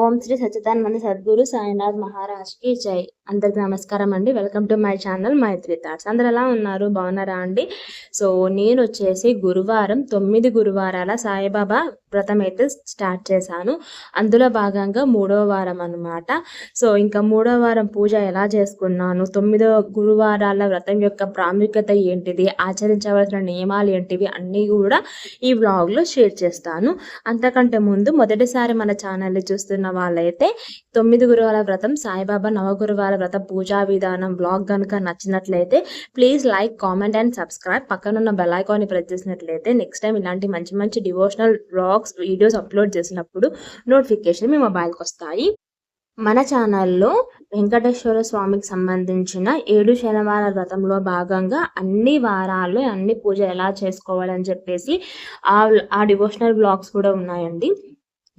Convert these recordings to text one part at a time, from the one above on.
ఓం శ్రీ సచ్చిదానంద సద్గురు సాయినాథ్ మహారాజ్కి జై. అందరికి నమస్కారం అండి. Welcome to my channel Maitri thoughts. అందరు ఎలా ఉన్నారు? బాగున్నారా అండి? సో నేను వచ్చేసి గురువారం తొమ్మిది గురువారాల సాయిబాబా వ్రతం అయితే స్టార్ట్ చేశాను. అందులో భాగంగా మూడో వారం అనమాట సో ఇంకా మూడో వారం పూజ ఎలా చేసుకున్నాను? తొమ్మిదో గురువారాల వ్రతం యొక్క ప్రాముఖ్యత ఏంటిది? ఆచరించవలసిన నియమాలు ఏంటివి? అన్నీ కూడా ఈ వ్లాగ్లో షేర్ చేస్తాను. అంతకంటే ముందు మొదటిసారి మన ఛానల్ని చూస్తున్న వాళ్ళైతే తొమ్మిది గురువాల వ్రతం సాయిబాబా నవగురువాల వ్రత పూజా విధానం బ్లాగ్ కనుక నచ్చినట్లయితే please like comment and subscribe పక్కనున్న బెల్ ఐకాన్ని ప్రెస్ చేసినట్లయితే నెక్స్ట్ టైం ఇలాంటి మంచి మంచి డివోషనల్ బ్లాగ్స్ వీడియోస్ అప్లోడ్ చేసినప్పుడు నోటిఫికేషన్ మీ మొబైల్కి వస్తాయి. మన ఛానల్లో వెంకటేశ్వర స్వామికి సంబంధించిన ఏడు శనివార వ్రతంలో భాగంగా అన్ని వారాల్లో అన్ని పూజలు ఎలా చేసుకోవాలని చెప్పేసి ఆ డివోషనల్ బ్లాగ్స్ కూడా ఉన్నాయండి.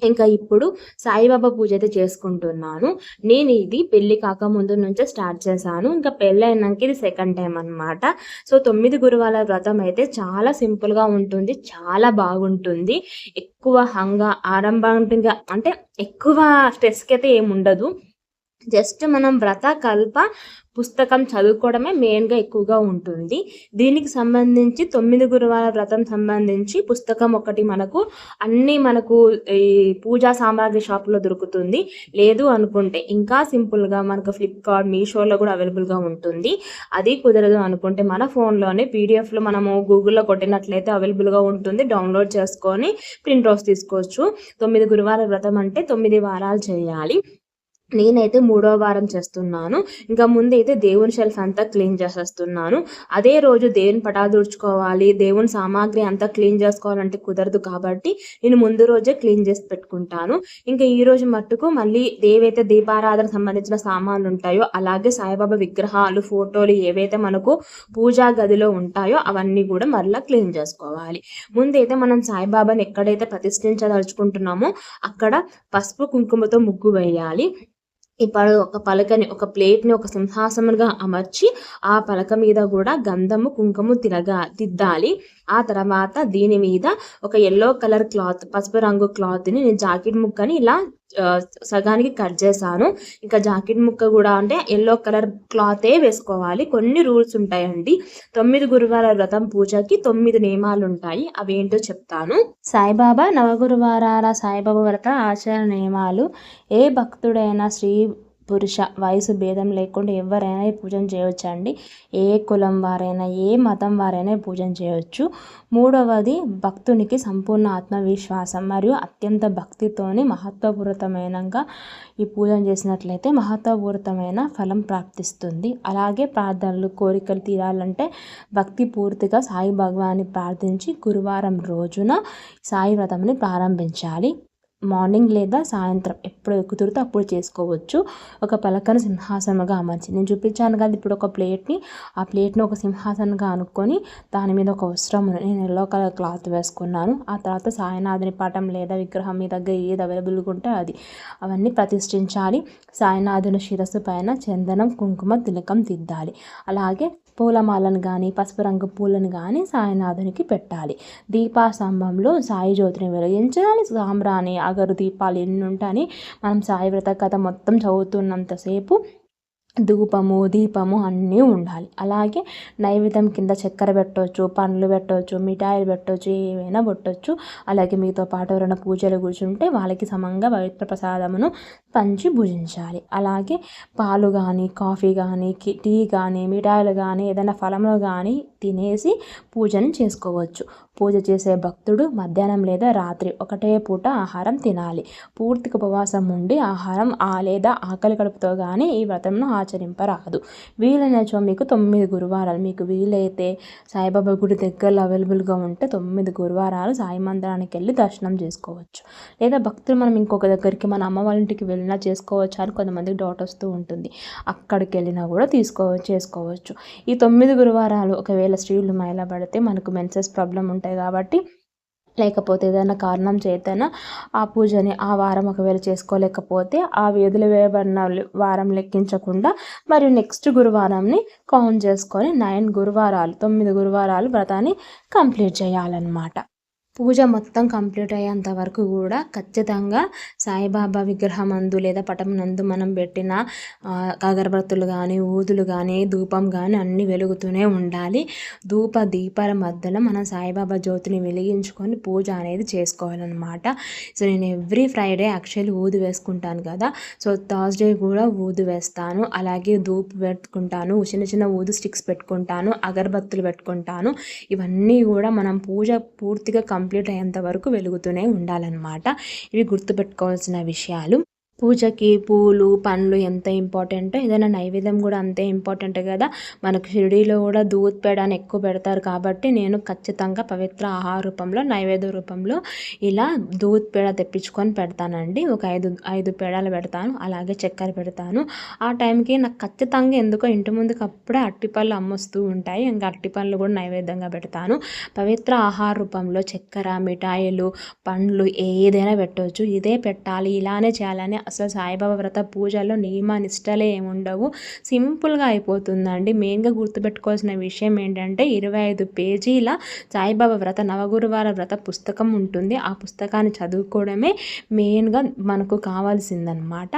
ఇంకా ఇప్పుడు సాయిబాబా పూజ అయితే చేసుకుంటున్నాను. నేను ఇది పెళ్ళి కాక ముందు నుంచే స్టార్ట్ చేశాను. ఇంకా పెళ్ళి అయినాక ఇది సెకండ్ టైం అనమాట సో తొమ్మిది గురువాల వ్రతం అయితే చాలా సింపుల్గా ఉంటుంది. చాలా బాగుంటుంది. ఎక్కువ హంగా ఆరంభంగా అంటే ఎక్కువ స్ట్రెస్కి అయితే ఏమి ఉండదు జస్ట్ మనం వ్రత కల్ప పుస్తకం చదువుకోవడమే మెయిన్గా ఎక్కువగా ఉంటుంది. దీనికి సంబంధించి తొమ్మిది గురువాల వ్రతం సంబంధించి పుస్తకం ఒకటి మనకు అన్నీ మనకు ఈ పూజా సామాగ్రి షాప్లో దొరుకుతుంది. లేదు అనుకుంటే ఇంకా సింపుల్గా మనకు ఫ్లిప్కార్ట్ మీషోలో కూడా అవైలబుల్గా ఉంటుంది. అది కుదరదు అనుకుంటే మన ఫోన్లోనే పీడిఎఫ్లో మనము గూగుల్లో కొట్టినట్లయితే అవైలబుల్గా ఉంటుంది. డౌన్లోడ్ చేసుకొని ప్రింట్ అవుట్స్ తీసుకోవచ్చు. తొమ్మిది గురువాల వ్రతం అంటే తొమ్మిది వారాలు చేయాలి. నేనైతే మూడో వారం చేస్తున్నాను. ఇంకా ముందైతే దేవుని షెల్ఫ్ అంతా క్లీన్ చేసేస్తున్నాను. అదే రోజు దేవుని పటాలు తుడుచుకోవాలి దేవుని సామాగ్రి అంతా క్లీన్ చేసుకోవాలంటే కుదరదు కాబట్టి నేను ముందు రోజే క్లీన్ చేసి పెట్టుకుంటాను. ఇంకా ఈ రోజు మట్టుకు మళ్ళీ దేవైతే దీపారాధన సంబంధించిన సామాన్లు ఉంటాయో అలాగే సాయిబాబా విగ్రహాలు ఫోటోలు ఏవైతే మనకు పూజా గదిలో ఉంటాయో అవన్నీ కూడా మరలా క్లీన్ చేసుకోవాలి. ముందైతే మనం సాయిబాబాని ఎక్కడైతే ప్రతిష్ఠించదలుచుకుంటున్నామో అక్కడ పసుపు కుంకుమతో ముగ్గు వేయాలి. ఇప్పుడు ఒక పలకని ఒక ప్లేట్ని ఒక సింహాసనంగా అమర్చి ఆ పలక మీద కూడా గంధము కుంకుమ తిరగా దిద్దాలి ఆ తర్వాత దీని మీద ఒక ఎల్లో కలర్ క్లాత్ పసుపు రంగు క్లాత్ని నేను జాకెట్ ముక్కని ఇలా సగానికి కట్ చేశాను. ఇంకా జాకెట్ ముక్క కూడా అంటే ఎల్లో కలర్ క్లాతే వేసుకోవాలి. కొన్ని రూల్స్ ఉంటాయండి. తొమ్మిది గురువార వ్రతం పూజకి తొమ్మిది నియమాలు ఉంటాయి. అవి ఏంటో చెప్తాను. సాయిబాబా నవగురువారాల సాయిబాబా వ్రత ఆచార నియమాలు. ఏ భక్తుడైనా శ్రీ పురుష వయసు భేదం లేకుండా ఎవరైనా ఈ చేయవచ్చు అండి? ఏ కులం వారైనా ఏ మతం వారైనా పూజను చేయవచ్చు మూడవది భక్తునికి సంపూర్ణ ఆత్మవిశ్వాసం మరియు అత్యంత భక్తితోని మహత్వపూరితమైనగా ఈ పూజను చేసినట్లయితే మహత్వపూరితమైన ఫలం ప్రాప్తిస్తుంది. అలాగే ప్రార్థనలు కోరికలు తీరాలంటే భక్తి పూర్తిగా సాయి భగవాన్ని ప్రార్థించి గురువారం రోజున సాయి వ్రతంని ప్రారంభించాలి. మార్నింగ్ లేదా సాయంత్రం ఎప్పుడు కుదిరితే అప్పుడు చేసుకోవచ్చు. ఒక పలకను సింహాసనంగా అమర్చి. నేను చూపించాను కదా ఇప్పుడు ఒక ప్లేట్ని. ఆ ప్లేట్ని ఒక సింహాసనంగా అనుకొని దాని మీద ఒక వస్త్రం నేను ఎల్లో కలర్ క్లాత్ వేసుకున్నాను. ఆ తర్వాత సాయినాథుని పటం లేదా విగ్రహం మీ దగ్గర ఏది అవైలబుల్గా ఉంటే అది. అవన్నీ ప్రతిష్ఠించాలి. సాయినాథుని శిరస్సు పైన చందనం కుంకుమ తిలకం దిద్దాలి అలాగే పూలమాలను కానీ పసుపు రంగు పూలను కానీ సాయినాథునికి పెట్టాలి. దీపాస్తంభంలో సాయి జ్యోతిని వెలిగించాలి. సాంబ్రాణి అగరు దీపాలు ఎన్ని ఉంటాయని మనం సాయి వ్రత కథ మొత్తం చదువుతున్నంతసేపు ధూపము దీపము అన్నీ ఉండాలి. అలాగే నైవేద్యం కింద చక్కెర పెట్టవచ్చు పండ్లు పెట్టవచ్చు మిఠాయిలు పెట్టవచ్చు ఏవైనా పెట్టవచ్చు అలాగే మీతో పాటు ఎవరైనా పూజలు కూర్చుంటే వాళ్ళకి సమంగా పవిత్ర ప్రసాదమును పంచి భుజించాలి. అలాగే పాలు కానీ కాఫీ కానీ టీ కానీ మిఠాయిలు కానీ ఏదైనా ఫలములు కానీ తినేసి పూజను చేసుకోవచ్చు. పూజ చేసే భక్తుడు మధ్యాహ్నం లేదా రాత్రి ఒకటే పూట ఆహారం తినాలి. పూర్తిగా ఉపవాసం ఉండి ఆహారం ఆ లేదా ఆకలి కడుపుతో కానీ ఈ వ్రతంను ఆచరింపరాదు. వీలైనచో మీకు తొమ్మిది గురువారాలు. మీకు వీలైతే సాయిబాబా గుడి దగ్గరలో అవైలబుల్గా ఉంటే తొమ్మిది గురువారాలు సాయి మందిరానికి వెళ్ళి దర్శనం చేసుకోవచ్చు. లేదా భక్తులు మనం ఇంకొక దగ్గరికి మన అమ్మ వాళ్ళ ఇంటికి వెళ్ళినా చేసుకోవచ్చు అని కొంతమందికి డౌట్ వస్తూ ఉంటుంది. అక్కడికి వెళ్ళినా కూడా తీసుకో చేసుకోవచ్చు. ఈ తొమ్మిది గురువారాలు ఒకవేళ స్త్రీలు మైల పడితే మనకు మెన్సెస్ ప్రాబ్లం ఉంటాయి. కాబట్టి లేకపోతే ఏదైనా కారణం చేతన ఆ పూజని ఆ వారం ఒకవేళ చేసుకోలేకపోతే ఆ వేదులు వేయబడిన వారం లెక్కించకుండా మరియు నెక్స్ట్ గురువారంని కౌంట్ చేసుకొని నైన్ గురువారాలు తొమ్మిది గురువారాలు వ్రతాన్ని కంప్లీట్ చేయాలన్నమాట. పూజ మొత్తం కంప్లీట్ అయ్యేంత వరకు కూడా ఖచ్చితంగా సాయిబాబా విగ్రహం అందు లేదా పటం నందు మనం పెట్టిన అగరబత్తులు కానీ ఊదులు కానీ ధూపం కానీ అన్నీ వెలుగుతూనే ఉండాలి. ధూప దీపాల మధ్యలో మనం సాయిబాబా జ్యోతిని వెలిగించుకొని పూజ అనేది చేసుకోవాలన్నమాట. సో నేను ఎవ్రీ ఫ్రైడే యాక్చువల్లీ ఊది వేసుకుంటాను కదా. సో థర్స్డే కూడా ఊది వేస్తాను. అలాగే ధూప్ పెట్టుకుంటాను చిన్న చిన్న ఊదు స్టిక్స్ పెట్టుకుంటాను అగరబత్తులు పెట్టుకుంటాను. ఇవన్నీ కూడా మనం పూజ పూర్తిగా కంప్లీట్ అయ్యేంత వరకు వెలుగుతూనే ఉండాలన్నమాట. ఇవి గుర్తుపెట్టుకోవాల్సిన విషయాలు. పూజకి పూలు పండ్లు ఎంత ఇంపార్టెంట్ ఏదైనా నైవేద్యం కూడా అంతే ఇంపార్టెంట్ కదా. మనకు షిరిడీలో కూడా దూత్ పేడని ఎక్కువ పెడతారు కాబట్టి నేను ఖచ్చితంగా పవిత్ర ఆహార రూపంలో నైవేద్య రూపంలో ఇలా దూత్ పేడ తెప్పించుకొని పెడతానండి. ఒక ఐదు ఐదు పేడలు పెడతాను అలాగే చక్కెర పెడతాను. ఆ టైంకి నాకు ఖచ్చితంగా ఎందుకో ఇంటి ముందుకు అప్పుడే అట్టిపళ్ళు అమ్మొస్తూ ఉంటాయి. ఇంకా అట్టిపళ్ళు కూడా నైవేద్యంగా పెడతాను. పవిత్ర ఆహార రూపంలో చక్కెర మిఠాయిలు పండ్లు ఏదైనా పెట్టవచ్చు ఇదే పెట్టాలి ఇలానే చేయాలని అసలు సాయిబాబా వ్రత పూజల్లో నియమ నిష్టలే ఏముండవు. సింపుల్గా అయిపోతుందండి. మెయిన్గా గుర్తుపెట్టుకోవాల్సిన విషయం ఏంటంటే ఇరవై ఐదు పేజీల సాయిబాబా వ్రత నవగురువార వ్రత పుస్తకం ఉంటుంది. ఆ పుస్తకాన్ని చదువుకోవడమే మెయిన్గా మనకు కావాల్సిందనమాట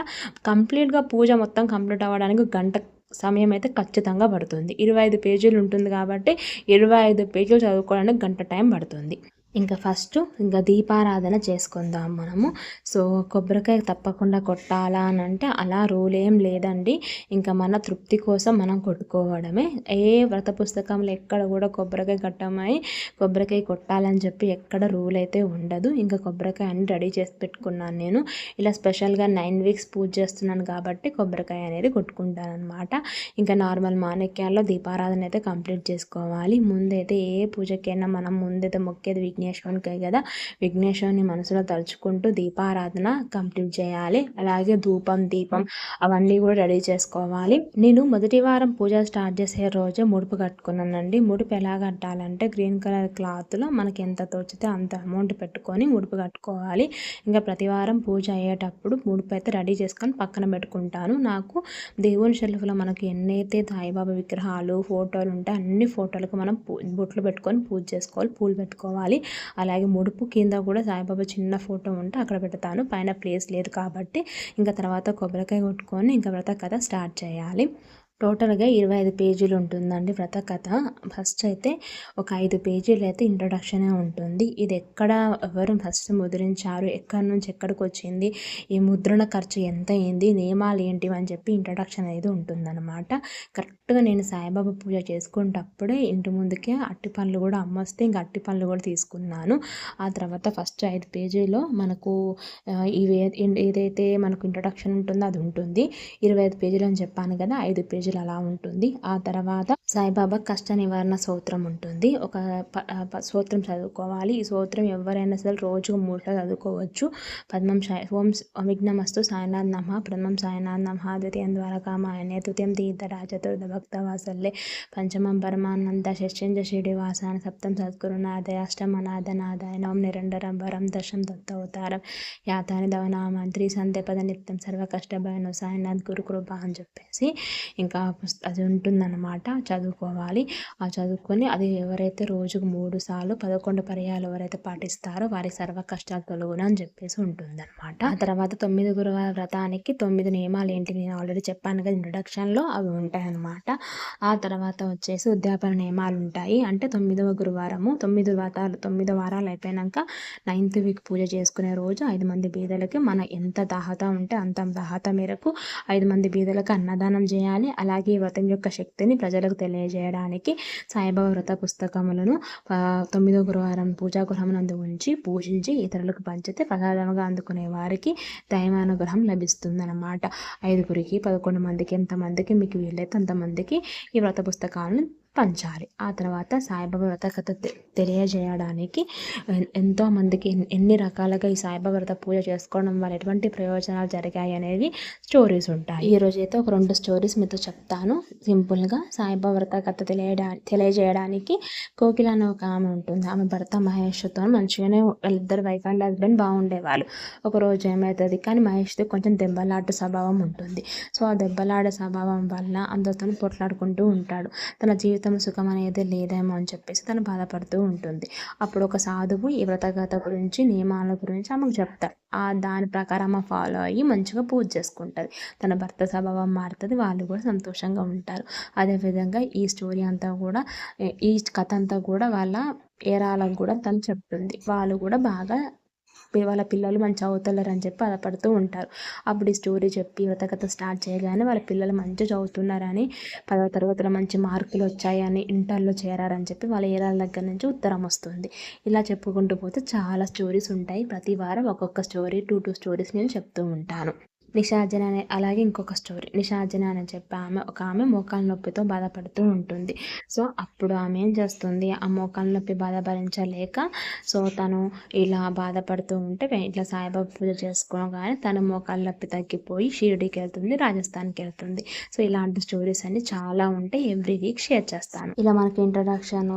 కంప్లీట్గా పూజ మొత్తం కంప్లీట్ అవ్వడానికి గంట సమయం అయితే ఖచ్చితంగా పడుతుంది. ఇరవై ఐదు పేజీలు ఉంటుంది కాబట్టి ఇరవై ఐదు పేజీలు చదువుకోవడానికి గంట టైం పడుతుంది. ఇంకా ఫస్ట్ ఇంకా దీపారాధన చేసుకుందాం మనము. సో కొబ్బరికాయ తప్పకుండా కొట్టాలా అని అంటే అలా రూల్ ఏం లేదండి. ఇంకా మన తృప్తి కోసం మనం కొట్టుకోవడమే. ఏ వ్రత పుస్తకంలో ఎక్కడ కూడా కొబ్బరికాయ కట్టమై కొబ్బరికాయ కొట్టాలని చెప్పి ఎక్కడ రూల్ అయితే ఉండదు. ఇంకా కొబ్బరికాయ అన్ని రెడీ చేసి పెట్టుకున్నాను నేను. ఇలా స్పెషల్గా నైన్ వీక్స్ పూజ చేస్తున్నాను కాబట్టి కొబ్బరికాయ అనేది కొట్టుకుంటాను అనమాట ఇంకా నార్మల్ మాణిక్యాల్లో దీపారాధన అయితే కంప్లీట్ చేసుకోవాలి. ముందైతే ఏ పూజకైనా మనం ముందైతే మొక్కేది విఘ్నేశ్వరునికే కదా? విఘ్నేశ్వరుని మనసులో తలుచుకుంటూ దీపారాధన కంప్లీట్ చేయాలి. అలాగే ధూపం దీపం అవన్నీ కూడా రెడీ చేసుకోవాలి. నేను మొదటి వారం పూజ స్టార్ట్ చేసే రోజే ముడుపు కట్టుకున్నానండి. ముడుపు ఎలా కట్టాలంటే గ్రీన్ కలర్ క్లాత్లో మనకి ఎంత తోచితే అంత అమౌంట్ పెట్టుకొని ముడుపు కట్టుకోవాలి. ఇంకా ప్రతి వారం పూజ అయ్యేటప్పుడు ముడుపు అయితే రెడీ చేసుకొని పక్కన పెట్టుకుంటాను. నాకు దేవుని షెల్ఫ్లో మనకి ఎన్నైతే సాయిబాబా విగ్రహాలు ఫోటోలు ఉంటాయి అన్ని ఫోటోలకు మనం పూ బొట్లు పెట్టుకొని పూజ చేసుకోవాలి పూలు పెట్టుకోవాలి. అలాగే ముడుపు కింద కూడా సాయిబాబా చిన్న ఫోటో ఉంటే అక్కడ పెడతాను. పైన ప్లేస్ లేదు కాబట్టి. ఇంకా తర్వాత కొబ్బరికాయ కొట్టుకొని ఇంకా వ్రత కథ స్టార్ట్ చేయాలి. టోటల్గా ఇరవై ఐదు పేజీలు ఉంటుందండి వ్రత కథ ఫస్ట్ అయితే ఒక ఐదు పేజీలు అయితే ఇంట్రొడక్షనే ఉంటుంది. ఇది ఎక్కడ ఎవరు ఫస్ట్ ముద్రించారు? ఎక్కడి నుంచి ఎక్కడికి వచ్చింది ఈ ముద్రణ ఖర్చు ఎంత అయింది నియమాలు ఏంటివి అని చెప్పి ఇంట్రొడక్షన్ అనేది ఉంటుందన్నమాట. కరెక్ట్గా నేను సాయిబాబా పూజ చేసుకునేటప్పుడే ఇంటి ముందుకే అట్టి పనులు కూడా అమ్మొస్తే ఇంకా అట్టి పనులు కూడా తీసుకున్నాను. ఆ తర్వాత ఫస్ట్ ఐదు పేజీలో మనకు ఇవి ఏదైతే మనకు ఇంట్రొడక్షన్ ఉంటుందో అది ఉంటుంది. ఇరవై ఐదు పేజీలు అని చెప్పాను కదా ఐదు పేజీలు అలా ఉంటుంది. ఆ తర్వాత సాయిబాబా కష్ట నివారణ సూత్రం ఉంటుంది. ఒక ప- సూత్రం చదువుకోవాలి. ఈ సూత్రం ఎవరైనా సరే రోజు మూడులో చదువుకోవచ్చు. పద్మం సాయి ఓం విఘ్నమస్తు సాయినాథ్ నమ. ప్రథమం సాయినాథ్ నమ. ద్వితీయం ద్వారకామాయనే. తృతీయం తీర్థరాజతుర్థ భక్త పంచమం పరమానంద షష్ఠం శ్రీనివాసాన సప్తం సద్గురునాథ అష్టమ నాథ నవం నిరంతరం వరం దశం దత్తవతారం. యాతాని దవనామంత్రి సంధ్యపద నిత్యం సర్వ కష్టభయను సాయినాథ్ గురు కృప అని చెప్పేసి ఇంకా అది ఉంటుందన్నమాట. చదువుకోవాలి. ఆ చదువుకొని అది ఎవరైతే రోజుకు మూడు సార్లు పదకొండు పర్యాలు ఎవరైతే పాటిస్తారో వారి సర్వ కష్టాలు తొలగును అని చెప్పేసి ఉంటుందన్నమాట. ఆ తర్వాత తొమ్మిది గురువార వ్రతానికి తొమ్మిది నియమాలు ఏంటి నేను ఆల్రెడీ చెప్పాను కదా ఇంట్రొడక్షన్లో అవి ఉంటాయన్నమాట. ఆ తర్వాత వచ్చేసి ఉద్యాపన నియమాలు ఉంటాయి. అంటే తొమ్మిదవ గురువారము తొమ్మిది వ్రతాలు తొమ్మిది వారాలు అయిపోయాక నైన్త్ వీక్ పూజ చేసుకునే రోజు ఐదు మంది బీదలకి మన ఎంత దాహత ఉంటే అంత దాహత మేరకు ఐదు మంది బీదలకు అన్నదానం చేయాలి. అలా అలాగే ఈ వ్రతం యొక్క శక్తిని ప్రజలకు తెలియజేయడానికి సాయిబాబా వ్రత పుస్తకములను తొమ్మిదో గురువారం పూజా గృహమునందు ఉంచి పూజించి ఇతరులకు పంచితే ప్రసాదముగా అందుకునే వారికి దైవానుగ్రహం లభిస్తుందన్నమాట. ఐదుగురికి పదకొండు మందికి ఎంతమందికి మీకు వీలైతే అంతమందికి ఈ వ్రత పుస్తకాలను పంచాలి. ఆ తర్వాత సాయిబాబా వ్రత కథ తె- తెలియజేయడానికి ఎంతోమందికి ఎన్ని రకాలుగా ఈ సాయిబాబా వ్రత పూజ చేసుకోవడం వల్ల ఎటువంటి ప్రయోజనాలు జరిగాయి అనేది స్టోరీస్ ఉంటాయి. ఈ అయితే ఒక రెండు స్టోరీస్ మీతో చెప్తాను. సింపుల్గా సాయిబాబా వ్రత కథ తెలియడా తెలియజేయడానికి కోకిల అనే ఒక ఆమె ఉంటుంది. ఆమె భర్త మహేష్తో మంచిగానే వాళ్ళిద్దరు వైఫ్ అండ్ హస్బెండ్ బాగుండేవాళ్ళు. ఒక రోజు ఏమవుతుంది కానీ మహేష్తో కొంచెం దెబ్బలాట స్వభావం ఉంటుంది. సో ఆ దెబ్బలాడే స్వభావం వల్ల అందరితో పొట్లాడుకుంటూ ఉంటాడు. తన జీవితం జీవితం సుఖం అనేది లేదేమో అని చెప్పేసి తను బాధపడుతూ ఉంటుంది. అప్పుడు ఒక సాధువు ఈ వ్రతగత గురించి నియమాల గురించి ఆమెకు చెప్తారు ఆ దాని ప్రకారం ఆమె ఫాలో అయ్యి మంచిగా పూజ చేసుకుంటుంది. తన భర్త స్వభావం మారుతుంది వాళ్ళు కూడా సంతోషంగా ఉంటారు. అదేవిధంగా ఈ స్టోరీ అంతా కూడా ఈ కథ అంతా కూడా వాళ్ళ ఏరాలకు కూడా తను చెప్తుంది. వాళ్ళు కూడా బాగా వాళ్ళ పిల్లలు మంచి అని చెప్పి బాధపడుతూ ఉంటారు. అప్పుడు ఈ స్టోరీ చెప్పి వ్రతకథ స్టార్ట్ చేయగానే వాళ్ళ పిల్లలు మంచిగా చదువుతున్నారని పదవ తరగతిలో మంచి మార్కులు వచ్చాయని ఇంటర్లో చేరారని చెప్పి వాళ్ళ ఏరాల దగ్గర నుంచి ఉత్తరం వస్తుంది. ఇలా చెప్పుకుంటూ పోతే చాలా స్టోరీస్ ఉంటాయి. ప్రతి వారం ఒక్కొక్క స్టోరీ టూ టూ స్టోరీస్ నేను చెప్తూ ఉంటాను. నిషాజన అనే అలాగే ఇంకొక స్టోరీ. నిషాజన అని చెప్పి ఆమె ఒక ఆమె మోకాల నొప్పితో బాధపడుతూ ఉంటుంది. సో అప్పుడు ఆమె ఏం చేస్తుంది? ఆ మోకాల నొప్పి బాధ భరించలేక సో తను ఇలా బాధపడుతూ ఉంటే ఇట్లా సాయిబాబా పూజ చేసుకోగానే తన మోకాల నొప్పి తగ్గిపోయి షిరిడికి వెళ్తుంది రాజస్థాన్కి వెళ్తుంది. సో ఇలాంటి స్టోరీస్ అన్ని చాలా ఉంటాయి. ఎవ్రీ వీక్ షేర్ చేస్తాను. ఇలా మనకి ఇంట్రడక్షన్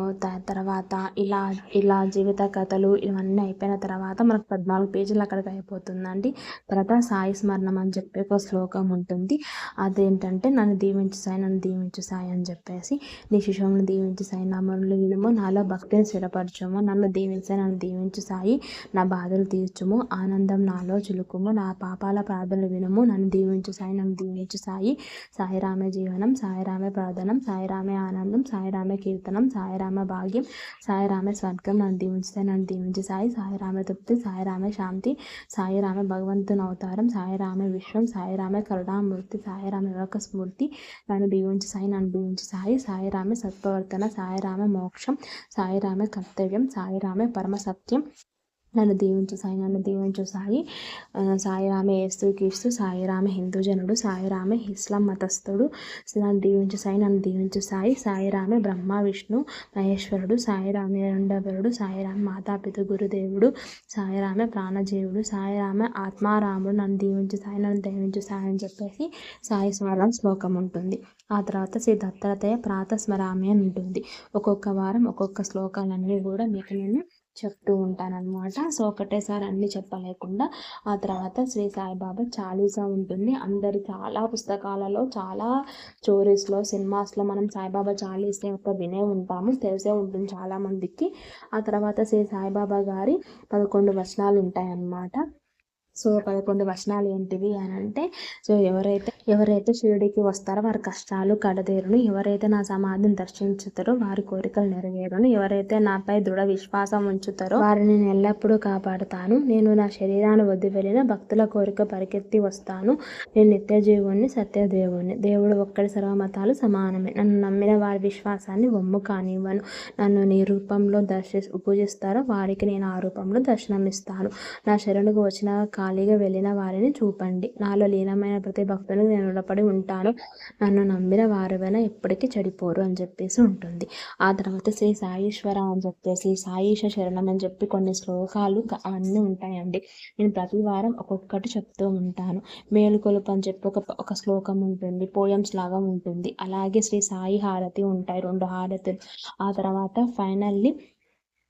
తర్వాత ఇలా ఇలా జీవిత కథలు ఇవన్నీ అయిపోయిన తర్వాత మనకు పద్నాలుగు పేజీలు అక్కడికి అయిపోతుందండి. తర్వాత సాయి స్మరణం అని చెప్పి ఒక శ్లోకం ఉంటుంది అదేంటంటే నన్ను దీవించు సాయి నన్ను దీవించు సాయి అని చెప్పేసి నీ శిశువును దీవించి సాయి నా మనులు వినము నాలో భక్తిని స్థిరపరచము నన్ను దీవించి నన్ను దీవించి సాయి నా బాధలు తీర్చుము ఆనందం నాలో చిలుకుము నా పాపాల ప్రార్థనలు వినుము నన్ను దీవించు సాయి నన్ను దీవించు సాయి సాయిరామే జీవనం సాయిరామే ప్రార్థనం సాయిరామే ఆనందం సాయిరామే కీర్తనం సాయిరామే భాగ్యం సాయిరామే స్వర్గం నన్ను దీవించి సాయి నన్ను దీవించి సాయి సాయిరామే తృప్తి సాయిరామే శాంతి సాయిరామే భగవంతుని అవతారం సాయిరామే విశ్వం సాయిరామే కరుణామూర్తి సాయిరామ యొక్క స్మూర్తి నన్ను దీవించి సాయి నన్ను దీవించి సాయి సాయిరామే సత్ప్రవర్తన సాయిరామే మోక్షం సాయిరామే కర్తవ్యం సాయిరామే పరమ సత్యం. నన్ను దీవించు సాయి నన్ను దీవించు సాయి. సాయిరామే ఏస్తు కీస్తు సాయిరామ హిందూ జనుడు సాయిరామే ఇస్లాం మతస్థుడు. నన్ను దీవించు సాయి నన్ను దీవించు సాయి. సాయిరామే బ్రహ్మ విష్ణు మహేశ్వరుడు సాయిరామే రెండవరుడు సాయిరామ మాతాపిత గురుదేవుడు సాయిరామే ప్రాణజీవుడు సాయిరామ ఆత్మారాముడు. నన్ను దీవించు సాయి నన్ను దీవించు సాయి అని చెప్పేసి సాయి స్మరణ శ్లోకం ఉంటుంది. ఆ తర్వాత శ్రీ దత్తాత్రేయ ప్రాతస్మరామి అని ఉంటుంది. ఒక్కొక్క వారం ఒక్కొక్క శ్లోకాలన్నీ కూడా మీకు నేను చెప్తూ ఉంటానన్నమాట. సో ఒకటేసారి అన్నీ చెప్పలేకుండా ఆ తర్వాత శ్రీ సాయిబాబా చాలీసా ఉంటుంది. అందరి చాలా పుస్తకాలలో చాలా స్టోరీస్లో సినిమాస్లో మనం సాయిబాబా చాలీసే ఒక వినే ఉంటాము. తెలిసే ఉంటుంది చాలామందికి. ఆ తర్వాత శ్రీ సాయిబాబా గారి పదకొండు వచనాలు ఉంటాయన్నమాట. సో పదకొండు వచనాలు ఏంటివి అని అంటే సో ఎవరైతే ఎవరైతే షిరిడికి వస్తారో వారి కష్టాలు కడదేరును ఎవరైతే నా సమాధిని దర్శించుతారో వారి కోరికలు నెరవేరును ఎవరైతే నాపై దృఢ విశ్వాసం ఉంచుతారో వారిని నేను ఎల్లప్పుడూ కాపాడుతాను. నేను నా శరీరాన్ని వద్దు వెళ్ళిన భక్తుల కోరిక పరికెత్తి వస్తాను. నేను నిత్యజీవుణ్ణి సత్యదేవుణ్ణి. దేవుడు ఒక్కడి సర్వమతాలు సమానమే. నన్ను నమ్మిన వారి విశ్వాసాన్ని వమ్ము కానివ్వను. నన్ను నీ రూపంలో దర్శి పూజిస్తారో వారికి నేను ఆ రూపంలో దర్శనమిస్తాను. నా శరణుకు వచ్చిన ఖాళీగా వెళ్ళిన వారిని చూపండి. నాలో లీనమైన ప్రతి భక్తులకు నేను రుణపడి ఉంటాను నన్ను నమ్మిన వారివైనా ఎప్పటికీ చెడిపోరు అని చెప్పేసి ఉంటుంది. ఆ తర్వాత శ్రీ సాయేశ్వర అని చెప్పేసి సాయిష శరణం అని చెప్పి కొన్ని శ్లోకాలు అన్నీ ఉంటాయండి. నేను ప్రతి వారం ఒక్కొక్కటి చెప్తూ ఉంటాను. మేలుకొలుపు అని చెప్పి ఒక ఒక శ్లోకం ఉంటుంది. పోయమ్స్ లాగా ఉంటుంది. అలాగే శ్రీ సాయి హారతి ఉంటాయి. రెండు హారతులు. ఆ తర్వాత ఫైనల్లీ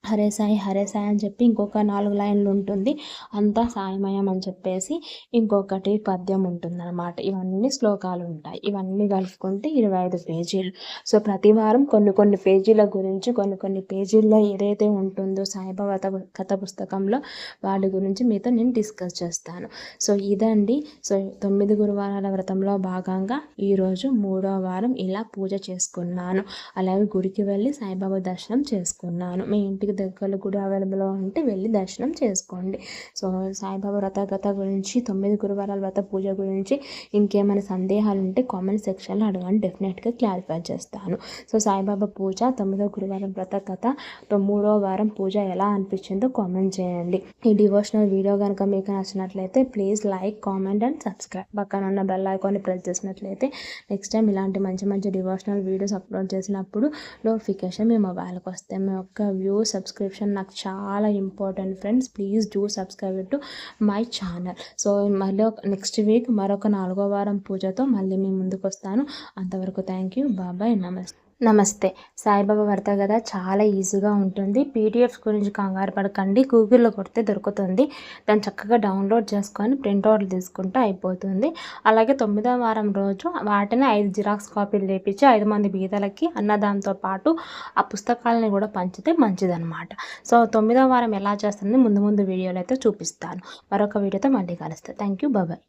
హరే సాయి హరే సాయి అని చెప్పి ఇంకొక నాలుగు లైన్లు ఉంటుంది. అంతా సాయమయం అని చెప్పేసి ఇంకొకటి పద్యం ఉంటుందన్నమాట. ఇవన్నీ శ్లోకాలు ఉంటాయి. ఇవన్నీ కలుపుకుంటే ఇరవై ఐదు పేజీలు. సో ప్రతి వారం కొన్ని కొన్ని పేజీల గురించి కొన్ని కొన్ని పేజీల్లో ఏదైతే ఉంటుందో సాయిబాబా కథ పుస్తకంలో వాటి గురించి మీతో నేను డిస్కస్ చేస్తాను. సో ఇదండి. సో తొమ్మిది గురువారాల వ్రతంలో భాగంగా ఈరోజు మూడో వారం ఇలా పూజ చేసుకున్నాను. అలాగే గుడికి వెళ్ళి సాయిబాబా దర్శనం చేసుకున్నాను. మీ ఇంటికి దగ్గరలో గుడి అవైలబుల్గా ఉంటే వెళ్ళి దర్శనం చేసుకోండి. సో సాయిబాబా వ్రత కథ గురించి తొమ్మిది గురువారాల వ్రత పూజ గురించి ఇంకేమైనా సందేహాలు ఉంటే కామెంట్ సెక్షన్లో అడగండి. డెఫినెట్గా క్లారిఫై చేస్తాను. సో సాయిబాబా పూజ తొమ్మిదో గురువారం వ్రత కథ మూడో వారం పూజ ఎలా అనిపించిందో కామెంట్ చేయండి. ఈ డివోషనల్ వీడియో కనుక మీకు నచ్చినట్లయితే please like comment and subscribe. పక్కన ఉన్న బెల్ ఐకాన్ని ప్రెస్ చేసినట్లయితే నెక్స్ట్ టైం ఇలాంటి మంచి మంచి డివోషనల్ వీడియోస్ అప్లోడ్ చేసినప్పుడు నోటిఫికేషన్ మీ మొబైల్కి వస్తే మీ యొక్క వ్యూ సబ్స్క్రిప్షన్ నాకు చాలా important friends please do subscribe to my channel so మళ్ళీ నెక్స్ట్ వీక్ మరొక నాలుగో వారం పూజతో మళ్ళీ మీ ముందుకు వస్తాను అంతవరకు థ్యాంక్ యూ బాబాయ్ నమస్తే నమస్తే. సాయిబాబా వర్త కదా చాలా ఈజీగా ఉంటుంది. పీడిఎఫ్స్ గురించి కంగారు పడకండి. గూగుల్లో కొడితే దొరుకుతుంది. దాన్ని చక్కగా డౌన్లోడ్ చేసుకొని ప్రింట్అవుట్లు తీసుకుంటే అయిపోతుంది. అలాగే తొమ్మిదో వారం రోజు వాటిని ఐదు జిరాక్స్ కాపీలు లేపించి ఐదు మంది బీదలకి అన్నదానంతో పాటు ఆ పుస్తకాలని కూడా పంచితే మంచిదన్నమాట. సో తొమ్మిదో వారం ఎలా చేస్తుంది ముందు ముందు వీడియోలు అయితే చూపిస్తాను. మరొక వీడియోతో మళ్ళీ కలుస్తాను. థ్యాంక్ యూ బాబాయ్